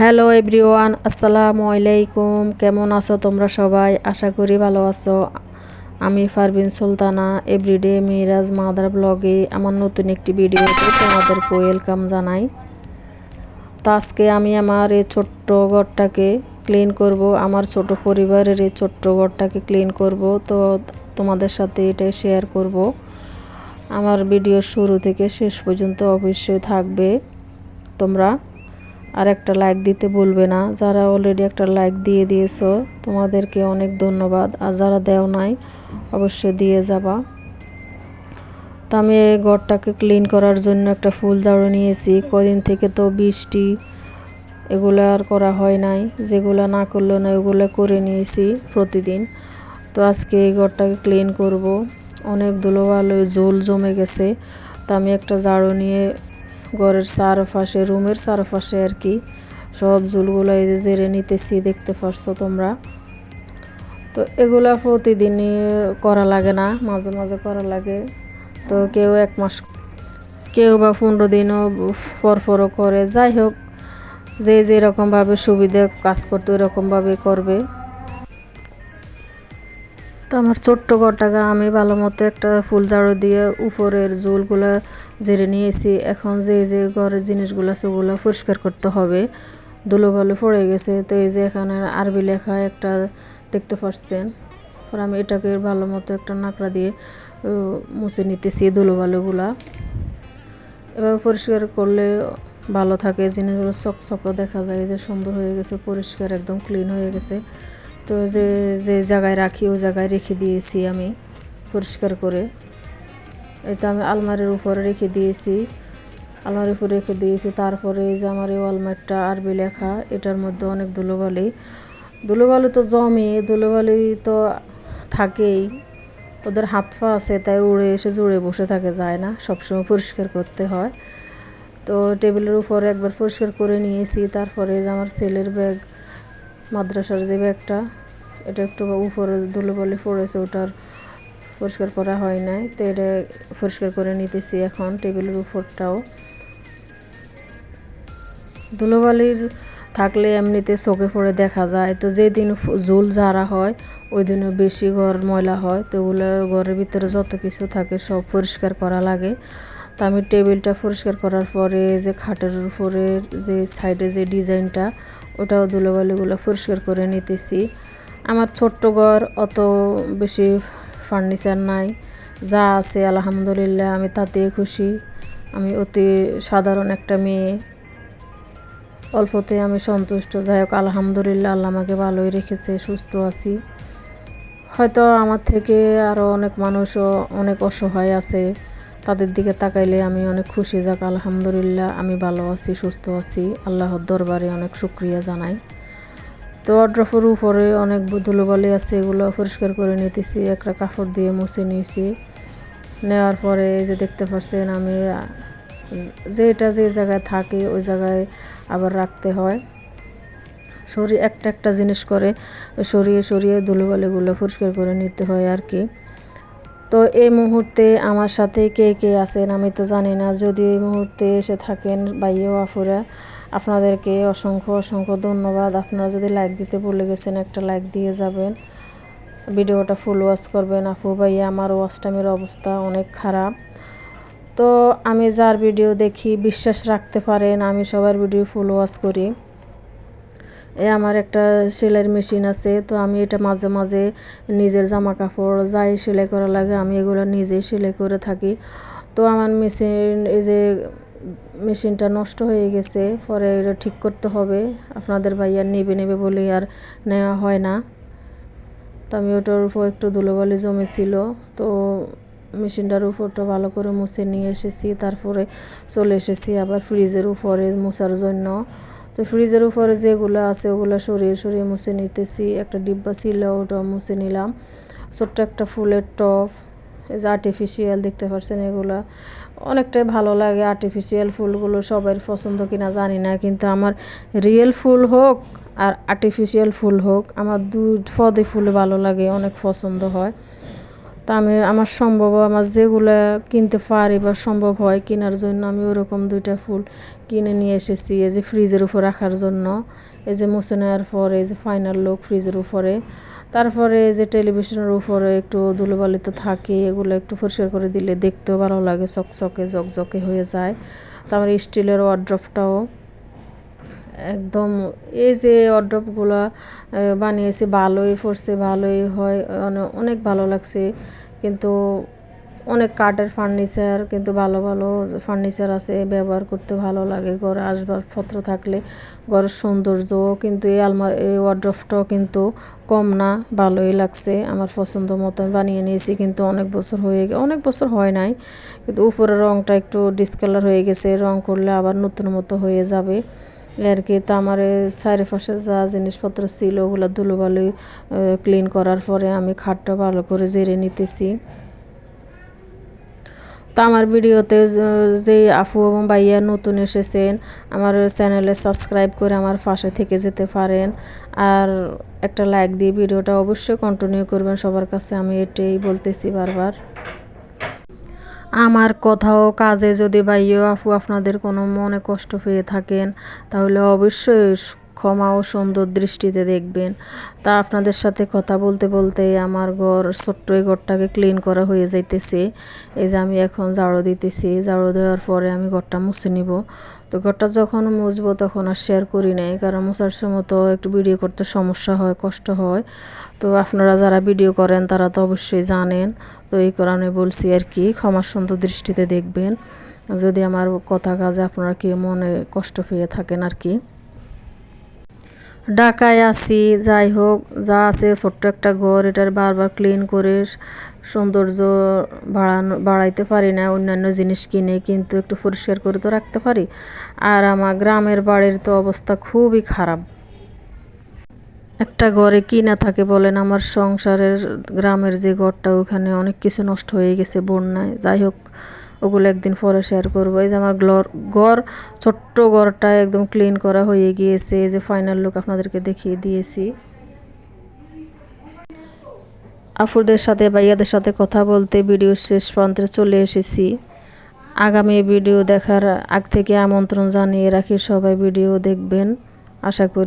Hello everyone, আসসালামু আলাইকুম। কেমন আছো তোমরা সবাই? আশা করি ভালো আছো। আমি ফারবিন সুলতানা, এভরিডে মিরাজ মাদার ব্লগে আমার নতুন একটি ভিডিওতে তোমাদেরকে ওয়েলকাম জানাই। তো আজকে আমি আমার এই ছোট্ট ঘরটাকে ক্লিন করব, আমার ছোট পরিবারের এই ছোট্ট ঘরটাকে ক্লিন করব। তো তোমাদের সাথে এটাই শেয়ার করব। আমার ভিডিও শুরু থেকে শেষ পর্যন্ত অবশ্যই থাকবে। তোমরা আর একটা লাইক দিতে ভুলবে না। যারা অলরেডি একটা লাইক দিয়ে দিয়েছ, তোমাদেরকে অনেক ধন্যবাদ। আর যারা দেও নাই, অবশ্যই দিয়ে যাবা। তো আমি এই ঘরটাকে ক্লিন করার জন্য একটা ফুল ঝাড়ু নিয়েছি। কদিন থেকে তো বৃষ্টি, এগুলো আর করা হয় নাই। যেগুলো না করল না ওগুলো করে নিয়েছি প্রতিদিন। তো আজকে এই ঘরটাকে ক্লিন করব। অনেক ধুলো ভালো জল জমে গেছে। তো আমি একটা ঝাড়ু নিয়ে ঘরের চারপাশে, রুমের চারপাশে আর কি। সব ঝুলগুলো এই যে জেরে নিতেছি, দেখতে পারছ তোমরা? তো এগুলা প্রতিদিনই করা লাগে না, মাঝে মাঝে করা লাগে। তো কেউ এক মাস, কেউ বা পনেরো দিনও পর পরও করে। যাই হোক, যে যেরকমভাবে সুবিধে কাজ করতে ওইরকমভাবে করবে। তো আমার ছোট্ট ঘরটাকে আমি ভালো মতো একটা ফুল ঝাড়ু দিয়ে উপরের জুলগুলো জেরে নিয়েছি। এখন যে যে ঘরের জিনিসগুলো আছে ওগুলো পরিষ্কার করতে হবে। ধুলো ভালো পড়ে গেছে, তো এই যে এখানে আরবি লেখা একটা দেখতে পাচ্ছেন। পর আমি এটাকে ভালো মতো একটা নাকড়া দিয়ে মুছে নিতেছি ধুলো ভালোগুলা। এভাবে পরিষ্কার করলে ভালো থাকে। জিনিসগুলো চকচক দেখা যায় যে সুন্দর হয়ে গেছে, পরিষ্কার, একদম ক্লিন হয়ে গেছে। তো যে যে জায়গায় রাখি, ওই জায়গায় রেখে দিয়েছি আমি পরিষ্কার করে। এটা আমি আলমারির উপরে রেখে দিয়েছি। আলমারির উপরে রেখে দিয়েছি, তারপরে এই যে আমার এই ওয়ালমারটা আরবি লেখা, এটার মধ্যে অনেক ধুলোবালি। ধুলোবালি তো জমে, ধুলোবালি তো থাকেই। ওদের হাত পা আছে, তাই উড়ে এসে জুড়ে বসে থাকে, যায় না, সবসময় পরিষ্কার করতে হয়। তো টেবিলের উপরে একবার পরিষ্কার করে নিয়েছি, তারপরে আমার ছেলের ব্যাগ মাদ্রাসার যে ব্যাগটা, এটা একটু উপরে ধুলোবালি পড়েছে, ওটার পরিষ্কার করা হয় নাই। তো এটা পরিষ্কার করে নিতেছি এখন টেবিলের উপরটাও। ধুলোবালির থাকলে এমনিতে চোখে পড়ে দেখা যায়। তো যেদিন জুল ঝাড়া হয় ওই দিনও বেশি ঘর ময়লা হয়। তো ওগুলোর ঘরের ভিতরে যত কিছু থাকে সব পরিষ্কার করা লাগে। তো আমি টেবিলটা পরিষ্কার করার পরে যে খাটের উপরে যে সাইডে যে ডিজাইনটা ওটাও ধুলোবালিগুলো পরিষ্কার করে নিতেছি। আমার ছোট্ট ঘর, অত বেশি ফার্নিচার নাই। যা আছে, আলহামদুলিল্লাহ, আমি তাতে খুশি। আমি অতি সাধারণ একটা মেয়ে। অল্পতে আমি সন্তুষ্ট। যাই হোক, আলহামদুলিল্লাহ, আল্লাহ আমাকে ভালোই রেখেছে, সুস্থ আছি। হয়তো আমার থেকে আরও অনেক মানুষও অনেক অসহায় আছে। তাদের দিকে তাকাইলে আমি অনেক খুশি, যাক আলহামদুলিল্লাহ আমি ভালো আছি, সুস্থ আছি। আল্লাহর দরবারে অনেক শুক্রিয়া জানাই। তো অড্রফের উপরে অনেক ধুলোবালি আছে, এগুলো পরিষ্কার করে নিতেছি, একটা কাপড় দিয়ে মুছে নিয়েছি। নেওয়ার পরে যে দেখতে পাচ্ছেন আমি, যেটা যে জায়গায় থাকে ওই জায়গায় আবার রাখতে হয়। সরিয়ে একটা একটা জিনিস করে সরিয়ে সরিয়ে ধুলোবালিগুলো পরিষ্কার করে নিতে হয় আর কি। তো এই মুহূর্তে আমার সাথে কে কে আছেন আমি তো জানি না। যদি এই মুহূর্তে এসে থাকেন বাইও আফুরা আপনাদেরকে অসংখ্য অসংখ্য ধন্যবাদ। আপনারা যদি লাইক দিতে ভুলে গেছেন, একটা লাইক দিয়ে যাবেন। ভিডিওটা ফুল ওয়াশ করবেন। আফু ভাইয়া আমার ওয়াশ টাইমের অবস্থা অনেক খারাপ। তো আমি যার ভিডিও দেখি, বিশ্বাস রাখতে পারেন, আমি সবার ভিডিও ফুল ওয়াশ করি। এ আমার একটা সেলাইয়ের মেশিন আছে, তো আমি এটা মাঝে মাঝে নিজের জামা কাপড় যাই সেলাই করা লাগে, আমি এগুলো নিজেই সেলাই করে থাকি। তো আমার মেশিন, এই যে মেশিনটা নষ্ট হয়ে গেছে, পরে এটা ঠিক করতে হবে। আপনাদের ভাইয়া নেবে নেবে বলে আর নেওয়া হয় না। তো আমি ওটার উপর একটু ধুলোবালি জমেছিল, তো মেশিনটার উপরটা ভালো করে মুছে নিয়ে এসেছি, তারপরে চলে এসেছি আবার ফ্রিজের উপরে মোছার জন্য। তো ফ্রিজের উপরে যেগুলো আছে, ওগুলো সরিয়ে সরিয়ে মুছে নিতেছি। একটা ডিব্বা ছিল ওটা মুছে নিলাম। ছোট্ট একটা ফুলের টপ এই যে আর্টিফিশিয়াল দেখতে পাচ্ছেন এগুলো। অনেকটাই ভালো লাগে আর্টিফিশিয়াল ফুলগুলো, সবাই পছন্দ কিনা জানি না, কিন্তু আমার রিয়েল ফুল হোক আর আর্টিফিশিয়াল ফুল হোক, আমার দু পদে ফুল ভালো লাগে, অনেক পছন্দ হয়। তা আমি আমার সম্ভব আমার যেগুলো কিনতে পারি বা সম্ভব হয় কেনার জন্য আমি ওরকম দুইটা ফুল কিনে নিয়ে এসেছি। এই যে ফ্রিজের উপর রাখার জন্য, এই যে মুছে নেওয়ার পর, এই যে ফাইনাল লুক ফ্রিজের উপরে। তারপরে যে টেলিভিশনের উপরে একটু ধুলোবালি তো থাকে, এগুলো একটু পরিষ্কার করে দিলে দেখতেও ভালো লাগে, চকচকে জকজকে হয়ে যায়। তারপরে স্টিলের ওয়ার্ড্রপটাও একদম এই যে অড্রপগুলো বানিয়েছি, ভালোই পড়ছে ভালোই হয় অনে- অনেক ভালো লাগছে। কিন্তু অনেক কাঠের ফার্নিচার, কিন্তু ভালো ভালো ফার্নিচার আছে, ব্যবহার করতে ভালো লাগে, ঘরে আসবাবপত্র থাকলে, ঘরের সৌন্দর্য, কিন্তু এই আলমা, এই ওয়ার্ড্রপটাও কিন্তু কম না, ভালোই লাগছে আমার পছন্দ মতো। বানিয়ে নিয়েছি, কিন্তু অনেক বছর হয়ে, অনেক বছর হয় নাই, কিন্তু উপরের রঙটা একটু ডিসকালার হয়ে গেছে, রং করলে আবার নতুন মতো হয়ে যাবে। আর কি তো চারিপাশে যা জিনিসপত্র ছিল, ওগুলো ধুলোবালি ক্লিন করার পরে আমি খাটটা ভালো করে জেরে নিতেছি। তো আমার ভিডিওতে য- আপু এবং ভাইয়া নতুন এসেছেন, আমার চ্যানেলে সাবস্ক্রাইব করে আমার পাশে থেকে যেতে পারেন। আর একটা লাইক দিয়ে ভিডিওটা অবশ্যই কন্টিনিউ করবেন, সবার কাছে আমি এটাই বলতেছি বারবার। আমার কথাও কাজে যদি ভাইও আপু আপনাদের কোনো মনে কষ্ট পেয়ে থাকেন তাহলে অবশ্যই ক্ষমা ও সুন্দর দৃষ্টিতে দেখবেন। তা আপনাদের সাথে কথা বলতে বলতে আমার ঘর, ছোট্ট এই ঘরটাকে ক্লিন করা হয়ে যাইতেছে। এই যে আমি এখন ঝাড়ু দিতেছি, ঝাড়ু দেওয়ার পরে আমি ঘরটা মুছে নিব। তো ঘরটা যখন মুছবো তখন আর শেয়ার করি নাই, কারণ মোছার সময় তো একটু ভিডিও করতে সমস্যা হয়, কষ্ট হয়। তো আপনারা যারা ভিডিও করেন তারা তো অবশ্যই জানেন। তো এই কারণে বলছি আর কি, ক্ষমা সুন্দর দৃষ্টিতে দেখবেন। যদি আমার কথা কাজে আপনারা কি মনে কষ্ট পেয়ে থাকেন আর কি। ঢাকায় আছি, যাই হোক, যা আছে, ছোট্ট একটা ঘর, এটার বারবার ক্লিন করে সৌন্দর্য বাড়ানো, বাড়াইতে পারি না, অন্যান্য জিনিস কিনে কিন্তু একটু পরিষ্কার করে তো রাখতে পারি। আর আমার গ্রামের বাড়ির তো অবস্থা খুবই খারাপ। একটা ঘরে কি না থাকে বলেন, আমার সংসারের, গ্রামের যে ঘরটা, ওখানে অনেক কিছু নষ্ট হয়ে গেছে বন্যায়। যাই হোক ওগুলো একদিন পরে শেয়ার করব। এই যে আমার গ্লর ঘর, ছোট্ট ঘরটা একদম ক্লিন করা হয়ে গিয়েছে। এই যে ফাইনাল লুক আপনাদেরকে দেখিয়ে দিয়েছি। আফুরদের সাথে, ভাইয়াদের সাথে কথা বলতে ভিডিও শেষ প্রান্তে চলে এসেছি। আগামী ভিডিও দেখার আগ থেকে আমন্ত্রণ জানিয়ে রাখি সবাই ভিডিও দেখবেন। আশা করি